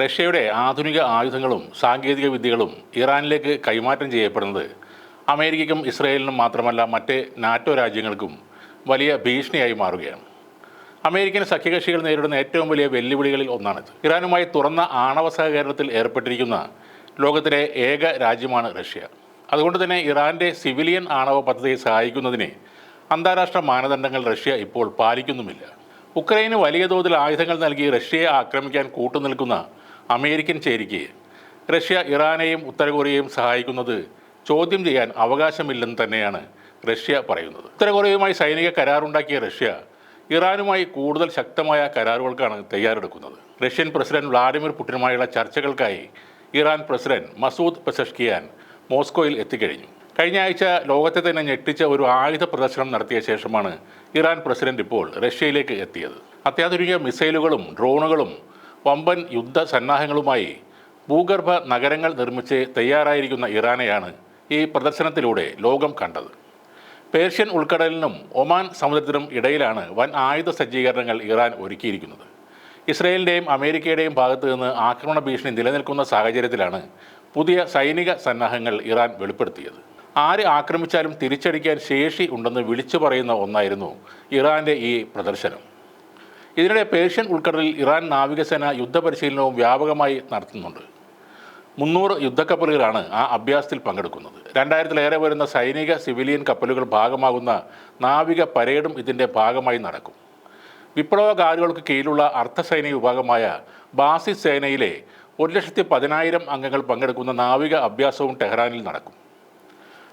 റഷ്യയുടെ ആധുനിക ആയുധങ്ങളും സാങ്കേതിക വിദ്യകളും ഇറാനിലേക്ക് കൈമാറ്റം ചെയ്യപ്പെടുന്നത് അമേരിക്കയ്ക്കും ഇസ്രയേലിനും മാത്രമല്ല മറ്റ് നാറ്റോ രാജ്യങ്ങൾക്കും വലിയ ഭീഷണിയായി മാറുകയാണ്. അമേരിക്കൻ സഖ്യകക്ഷികൾ നേരിടുന്ന ഏറ്റവും വലിയ വെല്ലുവിളികളിൽ ഒന്നാണിത്. ഇറാനുമായി തുറന്ന ആണവ സഹകരണത്തിൽ ഏർപ്പെട്ടിരിക്കുന്ന ലോകത്തിലെ ഏക രാജ്യമാണ് റഷ്യ. അതുകൊണ്ട് തന്നെ ഇറാന്റെ സിവിലിയൻ ആണവ പദ്ധതിയെ സഹായിക്കുന്നതിന് അന്താരാഷ്ട്ര മാനദണ്ഡങ്ങൾ റഷ്യ ഇപ്പോൾ പാലിക്കുന്നുമില്ല. ഉക്രൈന് വലിയ തോതിൽ ആയുധങ്ങൾ നൽകി റഷ്യയെ ആക്രമിക്കാൻ കൂട്ടുനിൽക്കുന്ന അമേരിക്കൻ ചേരിക്ക്. റഷ്യ ഇറാനെയും ഉത്തര കൊറിയയും സഹായിക്കുന്നത് ചോദ്യം ചെയ്യാൻ അവകാശമില്ലെന്ന് തന്നെയാണ് റഷ്യ പറയുന്നത്. ഉത്തര കൊറിയയുമായി സൈനിക കരാറുണ്ടാക്കിയ റഷ്യ ഇറാനുമായി കൂടുതൽ ശക്തമായ കരാറുകൾക്കാണ് തയ്യാറെടുക്കുന്നത്. റഷ്യൻ പ്രസിഡന്റ് വ്ളാഡിമിർ പുടിനുമായുള്ള ചർച്ചകൾക്കായി ഇറാൻ പ്രസിഡന്റ് മസൂദ് പെസഷ്കിയാൻ മോസ്കോയിൽ എത്തിക്കഴിഞ്ഞു. കഴിഞ്ഞ ആഴ്ച ലോകത്തെ തന്നെ ഞെട്ടിച്ച ഒരു ആയുധ പ്രദർശനം നടത്തിയ ശേഷമാണ് ഇറാൻ പ്രസിഡന്റ് ഇപ്പോൾ റഷ്യയിലേക്ക് എത്തിയത്. അത്യാധുനിക മിസൈലുകളും ഡ്രോണുകളും വമ്പൻ യുദ്ധ സന്നാഹങ്ങളുമായി ഭൂഗർഭ നഗരങ്ങൾ നിർമ്മിച്ച് തയ്യാറായിരിക്കുന്ന ഇറാനെയാണ് ഈ പ്രദർശനത്തിലൂടെ ലോകം കണ്ടത്. പേർഷ്യൻ ഉൾക്കടലിനും ഒമാൻ സമുദ്രത്തിനും ഇടയിലാണ് വൻ ആയുധ സജ്ജീകരണങ്ങൾ ഇറാൻ ഒരുക്കിയിരിക്കുന്നത്. ഇസ്രയേലിന്റെയും അമേരിക്കയുടെയും ഭാഗത്തു നിന്ന് ആക്രമണ ഭീഷണി നിലനിൽക്കുന്ന സാഹചര്യത്തിലാണ് പുതിയ സൈനിക സന്നാഹങ്ങൾ ഇറാൻ വെളിപ്പെടുത്തിയത്. ആര് ആക്രമിച്ചാലും തിരിച്ചടിക്കാൻ ശേഷി ഉണ്ടെന്ന് വിളിച്ചു പറയുന്ന ഒന്നായിരുന്നു ഇറാന്റെ ഈ പ്രദർശനം. ഇതിനിടെ പേർഷ്യൻ ഉൾക്കടലിൽ ഇറാൻ നാവികസേന യുദ്ധപരിശീലനവും വ്യാപകമായി നടത്തുന്നുണ്ട്. മുന്നൂറ് യുദ്ധക്കപ്പലുകളാണ് ആ അഭ്യാസത്തിൽ പങ്കെടുക്കുന്നത്. രണ്ടായിരത്തിലേറെ വരുന്ന സൈനിക സിവിലിയൻ കപ്പലുകൾ ഭാഗമാകുന്ന നാവിക പരേഡും ഇതിന്റെ ഭാഗമായി നടക്കും. വിപ്ലവകാരികൾക്ക് കീഴിലുള്ള അർദ്ധസൈനിക വിഭാഗമായ ബാസി സേനയിലെ ഒരു ലക്ഷത്തി പതിനായിരം അംഗങ്ങൾ പങ്കെടുക്കുന്ന നാവിക അഭ്യാസവും ടെഹ്റാനിൽ നടക്കും.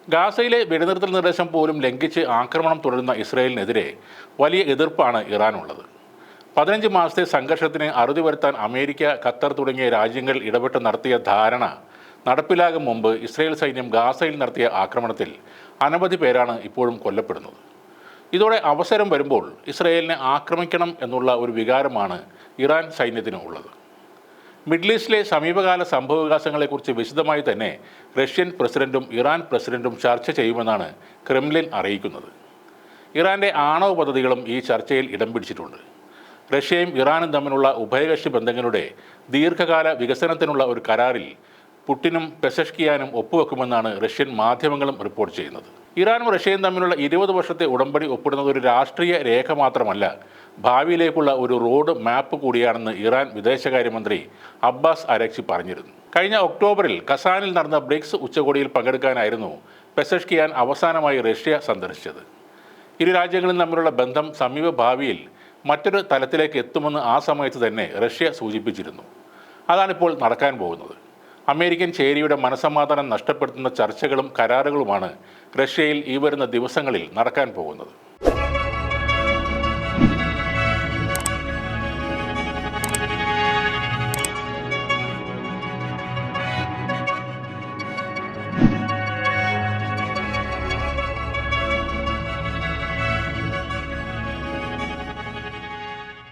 ഗാസയിലെ വെടിനിർത്തൽ നിർദ്ദേശം പോലും ലംഘിച്ച് ആക്രമണം തുടരുന്ന ഇസ്രയേലിനെതിരെ വലിയ എതിർപ്പാണ് ഇറാനുള്ളത്. പതിനഞ്ച് മാസത്തെ സംഘർഷത്തിന് അറുതി വരുത്താൻ അമേരിക്ക ഖത്തർ തുടങ്ങിയ രാജ്യങ്ങൾ ഇടപെട്ട് നടത്തിയ ധാരണ നടപ്പിലാകും മുമ്പ് ഇസ്രയേൽ സൈന്യം ഗാസയിൽ നടത്തിയ ആക്രമണത്തിൽ അനവധി പേരാണ് ഇപ്പോഴും കൊല്ലപ്പെടുന്നത്. ഇതോടെ അവസരം വരുമ്പോൾ ഇസ്രയേലിനെ ആക്രമിക്കണം എന്നുള്ള ഒരു വികാരമാണ് ഇറാൻ സൈന്യത്തിന് ഉള്ളത്. മിഡിൽ ഈസ്റ്റിലെ സമീപകാല സംഭവവികാസങ്ങളെക്കുറിച്ച് വിശദമായി തന്നെ റഷ്യൻ പ്രസിഡന്റും ഇറാൻ പ്രസിഡന്റും ചർച്ച ചെയ്യുമെന്നാണ് ക്രെംലിൻ അറിയിക്കുന്നത്. ഇറാന്റെ ആണവ പദ്ധതികളും ഈ ചർച്ചയിൽ ഇടം പിടിച്ചിട്ടുണ്ട്. റഷ്യയും ഇറാനും തമ്മിലുള്ള ഉഭയകക്ഷി ബന്ധങ്ങളുടെ ദീർഘകാല വികസനത്തിനുള്ള ഒരു കരാറിൽ പുട്ടിനും പെസഷ്കിയാനും ഒപ്പുവെക്കുമെന്നാണ് റഷ്യൻ മാധ്യമങ്ങളും റിപ്പോർട്ട് ചെയ്യുന്നത്. ഇറാനും റഷ്യയും തമ്മിലുള്ള ഇരുപത് വർഷത്തെ ഉടമ്പടി ഒപ്പിടുന്നത് ഒരു രാഷ്ട്രീയ രേഖ മാത്രമല്ല ഭാവിയിലേക്കുള്ള ഒരു റോഡ് മാപ്പ് കൂടിയാണെന്ന് ഇറാൻ വിദേശകാര്യമന്ത്രി അബ്ബാസ് അരക്സി പറഞ്ഞിരുന്നു. കഴിഞ്ഞ ഒക്ടോബറിൽ കസാനിൽ നടന്ന ബ്രിക്സ് ഉച്ചകോടിയിൽ പങ്കെടുക്കാനായിരുന്നു പെസഷ്കിയാൻ അവസാനമായി റഷ്യ സന്ദർശിച്ചത്. ഇരു രാജ്യങ്ങളും തമ്മിലുള്ള ബന്ധം സമീപ ഭാവിയിൽ മറ്റൊരു തലത്തിലേക്ക് എത്തുമെന്ന് ആ സമയത്ത് തന്നെ റഷ്യ സൂചിപ്പിച്ചിരുന്നു. അതാണിപ്പോൾ നടക്കാൻ പോകുന്നത്. അമേരിക്കൻ ചേരിയുടെ മനസമാധാനം നഷ്ടപ്പെടുത്തുന്ന ചർച്ചകളും കരാറുകളുമാണ് റഷ്യയിൽ ഈ വരുന്ന ദിവസങ്ങളിൽ നടക്കാൻ പോകുന്നത്.